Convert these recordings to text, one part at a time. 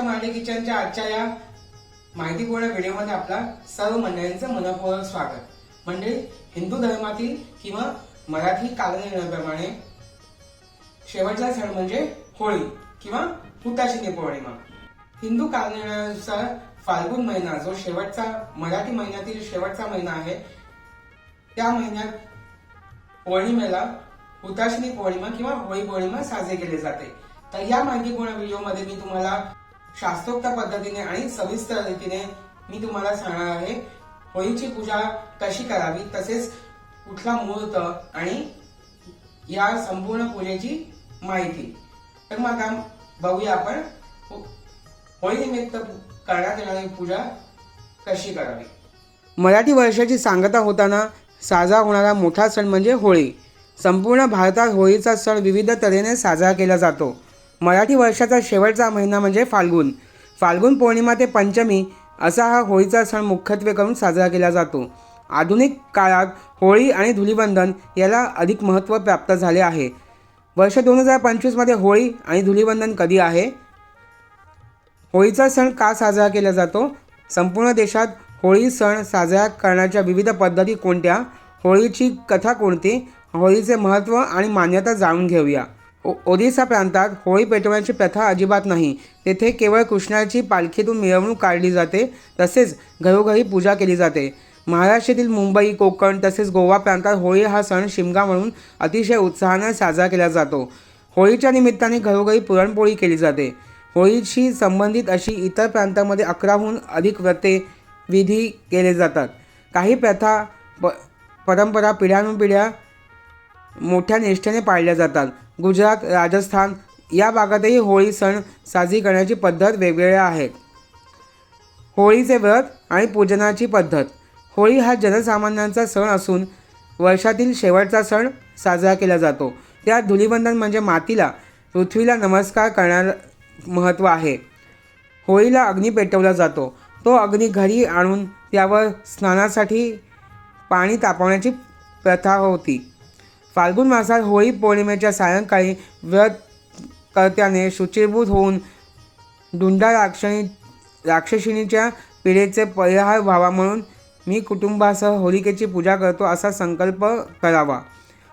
महाराष्ट्र माहिती किचनच्या आजच्या या माहितीपूर्ण व्हिडिओमध्ये आपला सर्व मंडळींचं मनपूर्वक स्वागत. म्हणजे हिंदू धर्मातील किंवा मराठी कालनिर्णयाप्रमाणे शेवटचा सण म्हणजे होळी किंवा हुताशिनी पौर्णिमा. हिंदू कालनिर्णयानुसार फाल्गुन महिना जो शेवटचा मराठी महिन्यातील शेवटचा महिना आहे त्या महिन्यात पौर्णिमेला हुताशिनी पौर्णिमा किंवा होळी पौर्णिमा साजरी केली जाते. तर या माहितीपूर्ण व्हिडिओमध्ये मी तुम्हाला शास्त्रोक्त पद्धतीने आणि सविस्तर रीतीने मी तुम्हाला सांगणार आहे. होळीची पूजा कशी करावी? तसेच कुठला मुहूर्त आणि या संपूर्ण पूजेची माहिती. तर मग आता बघूया आपण होळीनिमित्त करण्यात येणारी पूजा कशी करावी? मराठी वर्षाची सांगता होताना साजरा होणारा मोठा सण म्हणजे होळी. संपूर्ण भारतात होळीचा सण विविध तऱ्हेने साजरा केला जातो. मराठी वर्षाचा शेवटचा महिना म्हणजे फाल्गुन. फाल्गुन पौर्णिमा ते पंचमी असा हा होळीचा सण मुख्यत्वे करून साजरा केला जातो. आधुनिक काळात होळी आणि धुलीवंदन याला अधिक महत्त्व प्राप्त झाले आहे. वर्ष दोन हजार पंचवीसमध्ये होळी आणि धुलीवंदन कधी आहे? होळीचा सण का साजरा केला जातो? संपूर्ण देशात होळी सण साजरा करण्याच्या विविध पद्धती कोणत्या? होळीची कथा कोणती? होळीचे महत्त्व आणि मान्यता जाणून घेऊया. ओ ओरिसा प्रांतात होळी पेटवण्याची प्रथा अजिबात नाही. तेथे केवळ कृष्णाची पालखीतून मिरवणूक काढली जाते तसेच घरोघरी पूजा केली जाते. महाराष्ट्रातील मुंबई कोकण तसेच गोवा प्रांतात होळी हा सण शिमगा म्हणून अतिशय उत्साहाने साजरा केला जातो. होळीच्या निमित्ताने घरोघरी पुरणपोळी केली जाते. होळीशी संबंधित अशी इतर प्रांतांमध्ये अकराहून अधिक व्रते विधी केले जातात. काही प्रथा प परंपरा पिढ्यानुपिढ्या मोठ्या निष्ठेने पाळल्या जातात. गुजरात राजस्थान या भागातही होळी सण साजरी करण्याची पद्धत वेगवेगळ्या आहेत. होळीचे व्रत आणि पूजनाची पद्धत. होळी हा जनसामान्यांचा सण असून वर्षातील शेवटचा सण साजरा केला जातो. त्यात धुलीबंधन म्हणजे मातीला पृथ्वीला नमस्कार करण्याला महत्त्व आहे. होळीला अग्नी पेटवला जातो. तो अग्नी घरी आणून त्यावर स्नानासाठी पाणी तापवण्याची प्रथा होती. फाल्गुन मासात होळी पौर्णिमेच्या सायंकाळी व्रत कर्त्याने शुचिरभूत होऊन डुंडा राक्षणी राक्षसिणीच्या पिढेचे परिहार व्हावा म्हणून मी कुटुंबासह होलिकेची पूजा करतो असा संकल्प करावा.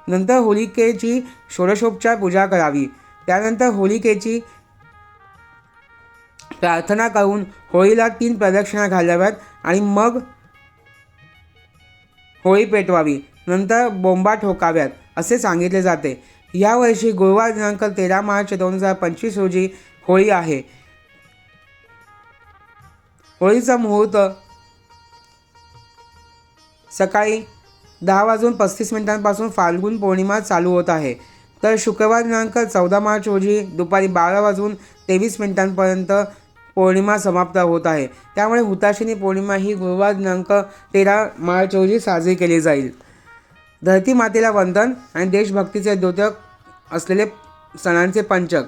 नंतर होलिकेची षोडशोपचार पूजा करावी. त्यानंतर होलिकेची प्रार्थना करून होळीला तीन प्रदक्षिणा घालाव्यात आणि मग होळी पेटवावी. नंतर बोंबा ठोकाव्यात. असे सांगितले जाते. यावर्षी गुरुवार दिनांक तेरा मार्च दोन हजार पंचवीस रोजी होळी आहे. होळीचा मुहूर्त सकाळी दहा वाजून पस्तीस मिनिटांपासून फाल्गुन पौर्णिमा चालू होत आहे. तर शुक्रवार दिनांक चौदा मार्च रोजी दुपारी बारा वाजून तेवीस मिनिटांपर्यंत पौर्णिमा समाप्त होत आहे. त्यामुळे हुताशिनी पौर्णिमा ही गुरुवार दिनांक तेरा मार्च रोजी साजरी केली जाईल. धरती मातेला वंदन आणि देशभक्तीचे द्योतक असलेले सणांचे पंचक.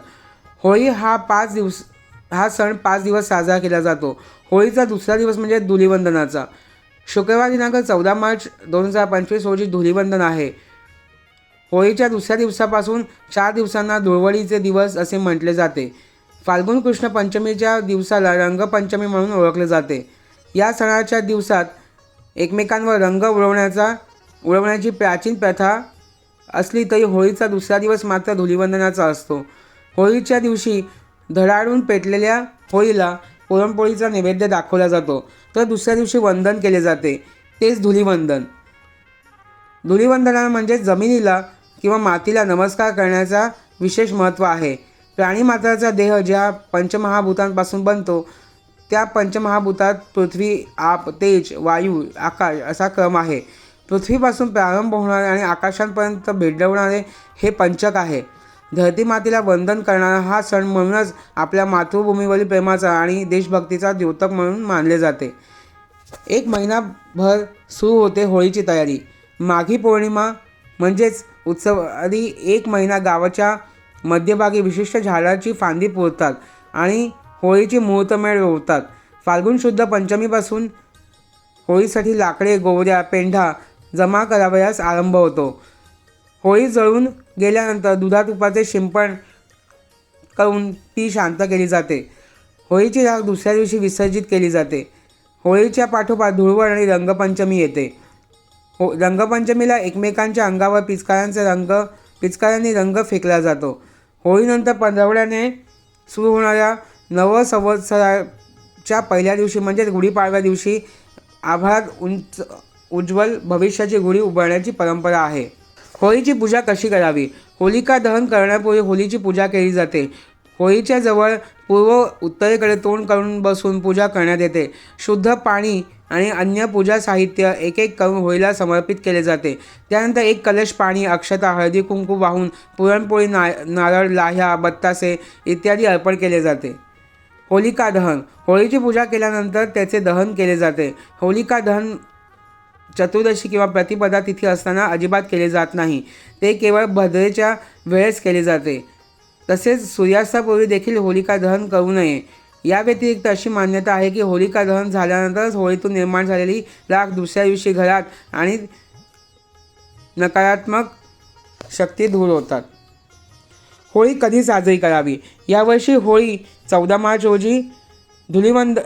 होळी हा पाच दिवस हा सण पाच दिवस साजरा केला जातो. होळीचा दुसरा दिवस म्हणजे धुलीवंदनाचा. शुक्रवार दिनांक चौदा मार्च दोन हजार पंचवीस रोजी धुलीवंदन आहे. होळीच्या दुसऱ्या दिवसापासून चार दिवसांना धुळवडीचे दिवस असे म्हटले जाते. फाल्गुन कृष्ण पंचमीच्या दिवसाला रंगपंचमी म्हणून ओळखले जाते. या सणाच्या दिवसात एकमेकांवर रंग उडवण्याचा उडवण्याची प्राचीन प्रथा असली तरी होळीचा दुसरा दिवस मात्र धुलिवंदनाचा असतो. होळीच्या दिवशी धडाडून पेटलेल्या होळीला पुरणपोळीचा नैवेद्य दाखवला जातो. तर दुसऱ्या दिवशी वंदन केले जाते. तेच धुलिवंदन. धुलिवंदना म्हणजे जमिनीला किंवा मातीला नमस्कार करण्याचा विशेष महत्त्व आहे. प्राणी मात्राचा देह ज्या पंचमहाभूतांपासून बनतो त्या पंचमहाभूतात पृथ्वी आप तेज वायू आकाश असा क्रम आहे. पृथ्वीपासून प्रारंभ होणारे आणि आकाशांपर्यंत भेडवणारे हे पंचक आहे. धरतीमातेला वंदन करणारा हा सण म्हणूनच आपल्या मातृभूमीवरील प्रेमाचा आणि देशभक्तीचा द्योतक म्हणून मानले जाते. एक महिनाभर सुरू होते होळीची तयारी. माघी पौर्णिमा म्हणजेच उत्सव आधी एक महिना गावाच्या मध्यभागी विशिष्ट झाडाची फांदी पुरतात आणि होळीची मुहूर्तमेळ रोवतात. फाल्गुन शुद्ध पंचमीपासून होळीसाठी लाकडे गोवऱ्या पेंढा जमा करावयास आरंभ होतो. होळी जळून गेल्यानंतर दुधा तुपाचे शिंपण करून ती शांत केली जाते. होळीची राख दुसऱ्या दिवशी विसर्जित केली जाते. होळीच्या पाठोपाठ धुळवड आणि रंगपंचमी येते. हो रंगपंचमीला एकमेकांच्या अंगावर पिचकाऱ्यांचे रंग पिचकाऱ्यांनी रंग फेकला जातो. होळीनंतर पंधरवड्याने सुरू होणाऱ्या नवसंवत्सराच्या पहिल्या दिवशी म्हणजेच गुढीपाडव्या दिवशी आभाळात उंच उज्ज्वल भविष्याची गुढी उभारण्याची परंपरा आहे. होळीची पूजा कशी करावी? होलिका दहन करण्यापूर्वी होळीची पूजा केली जाते. होळीच्या जवळ पूर्व उत्तरेकडे तोंड करून बसून पूजा करण्यात येते. शुद्ध पाणी आणि अन्य पूजा साहित्य एक एक करून होळीला समर्पित केले जाते. त्यानंतर एक कलश पाणी अक्षता हळदी कुंकू वाहून पुरणपोळी ना नारळ लाह्या बत्तासे इत्यादी अर्पण केले जाते. होलिका दहन. होळीची पूजा केल्यानंतर त्याचे दहन केले जाते. होलिका दहन चतुर्दशी किंवा प्रतिपदा तिथी असताना अजिबात केले जात नाही. ते केवळ भद्रेच्या वेळेस केले जाते. तसेच सूर्यास्तापूर्वी देखील होलिका दहन करू नये. या व्यतिरिक्त अशी मान्यता आहे की होलिका दहन झाल्यानंतरच होळीतून निर्माण झालेली राख दुसऱ्या दिवशी घरात आणि नकारात्मक शक्ती दूर होतात. होळी कधी साजरी करावी? यावर्षी होळी चौदा मार्च रोजी धुलिवंद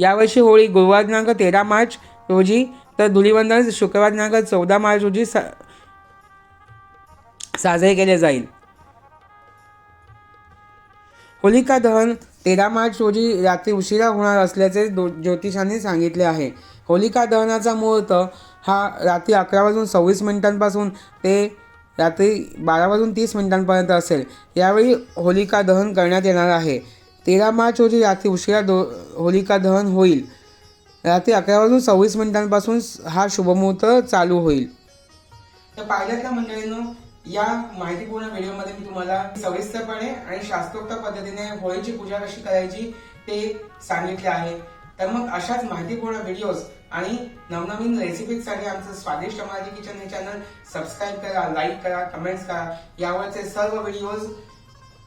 यावर्षी होळी गुरुवार दिनांक तेरा मार्च रोजी तर धुलिवंदन शुक्रवार दिनांक चौदा मार्च रोजी सा साजरे केले जाईल. होलिका दहन तेरा मार्च रोजी रात्री उशिरा होणार असल्याचे दो ज्योतिषांनी सांगितले आहे. होलिका दहनाचा मुहूर्त हा रात्री अकरा वाजून सव्वीस मिनिटांपासून ते रात्री बारा वाजून तीस मिनिटांपर्यंत असेल. यावेळी होलिका दहन करण्यात येणार आहे. तेरा मार्च रोजी रात्री उशिरा दो होलिका दहन होईल. रात्री अकरा वाजून सव्वीस मिनिटांपासून हा शुभमुहूर्त चालू होईल. तर पाहिल्यात ना मंडळींनो या माहितीपूर्ण व्हिडिओमध्ये मी तुम्हाला सविस्तरपणे आणि शास्त्रोक्त पद्धतीने होळीची पूजा कशी करायची ते सांगितले आहे. तर मग अशाच माहितीपूर्ण व्हिडिओज आणि नवनवीन रेसिपीजसाठी आमचं स्वादिष्ट मराठी किचन हे चॅनल सबस्क्राईब करा लाईक करा कमेंट्स करा. यावरचे सर्व व्हिडिओज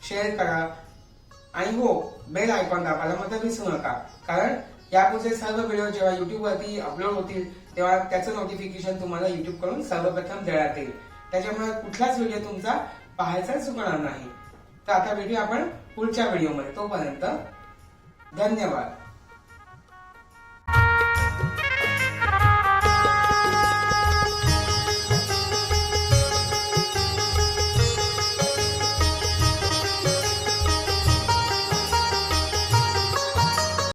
शेअर करा. आणि हो बेल आयकॉन दाबायला मात्र विसरू नका कारण यापुढचे सर्व व्हिडिओ जेव्हा युट्यूबवरती अपलोड होतील तेव्हा त्याचं नोटिफिकेशन तुम्हाला युट्यूबकडून सर्वप्रथम देण्यात येईल. त्याच्यामुळे कुठलाच व्हिडिओ तुमचा पाहायचा चुकणार नाही. तर आता व्हिडिओ आपण पुढच्या व्हिडिओमध्ये तोपर्यंत धन्यवाद.